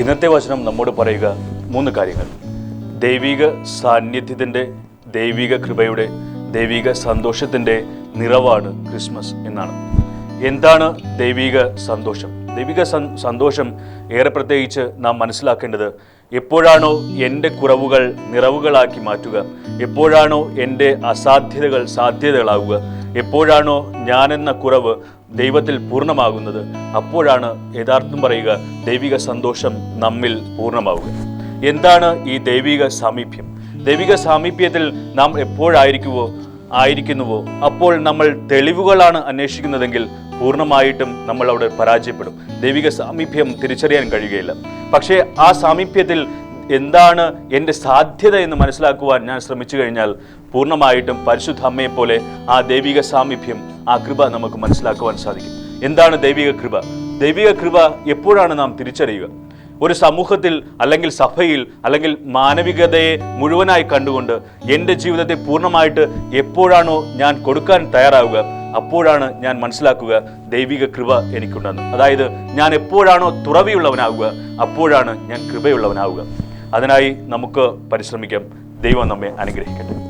ഇന്നത്തെ വചനം നമ്മോട് പറയുക മൂന്ന് കാര്യങ്ങൾ. ദൈവിക സാന്നിധ്യത്തിന്റെ ദൈവിക കൃപയുടെ ദൈവിക സന്തോഷത്തിന്റെ നിറവാണ് ക്രിസ്മസ് എന്നാണ്. എന്താണ് ദൈവിക സന്തോഷം? ദൈവിക സന്തോഷം ഏറെ പ്രത്യേകിച്ച് നാം മനസ്സിലാക്കേണ്ടത് എപ്പോഴാണോ എന്റെ കുറവുകൾ നിറവുകളാക്കി മാറ്റുക എപ്പോഴാണോ എന്റെ അസാധ്യതകൾ സാധ്യതകളാവുക എപ്പോഴാണോ ഞാനെന്ന കുറവ് ദൈവത്തിൽ പൂർണമാകുന്നത് അപ്പോഴാണ് യഥാർത്ഥം പറയുക ദൈവിക സന്തോഷം നമ്മിൽ പൂർണമാവുക. എന്താണ് ഈ ദൈവിക സാമീപ്യം? ദൈവിക സാമീപ്യത്തിൽ നാം എപ്പോഴായിരിക്കുവോ ആയിരിക്കുന്നുവോ? അപ്പോൾ നമ്മൾ തെളിവുകളാണ് അന്വേഷിക്കുന്നതെങ്കിൽ പൂർണമായിട്ടും നമ്മൾ അവിടെ പരാജയപ്പെടും. ദൈവിക സാമീപ്യം തിരിച്ചറിയാൻ കഴിയുകയില്ല. പക്ഷേ ആ സാമീപ്യത്തിൽ എന്താണ് എന്റെ സാധ്യത എന്ന് മനസ്സിലാക്കുവാൻ ഞാൻ ശ്രമിച്ചു കഴിഞ്ഞാൽ പൂർണമായിട്ടും പരിശുദ്ധ അമ്മയെപ്പോലെ ആ ദൈവിക സാമീപ്യം ആ കൃപ നമുക്ക് മനസ്സിലാക്കുവാൻ സാധിക്കും. എന്താണ് ദൈവിക കൃപ? ദൈവിക കൃപ എപ്പോഴാണ് നാം തിരിച്ചറിയുക? ഒരു സമൂഹത്തിൽ അല്ലെങ്കിൽ സഭയിൽ അല്ലെങ്കിൽ മാനവികതയെ മുഴുവനായി കണ്ടുകൊണ്ട് എന്റെ ജീവിതത്തെ പൂർണമായിട്ട് എപ്പോഴാണോ ഞാൻ കൊടുക്കാൻ തയ്യാറാവുക അപ്പോഴാണ് ഞാൻ മനസ്സിലാക്കുക ദൈവിക കൃപ എനിക്കുണ്ടെന്ന്. അതായത് ഞാൻ എപ്പോഴാണോ തുറവിയുള്ളവനാവുക അപ്പോഴാണ് ഞാൻ കൃപയുള്ളവനാവുക. അതിനായി നമുക്ക് പരിശ്രമിക്കാം. ദൈവം നമ്മെ അനുഗ്രഹിക്കട്ടെ.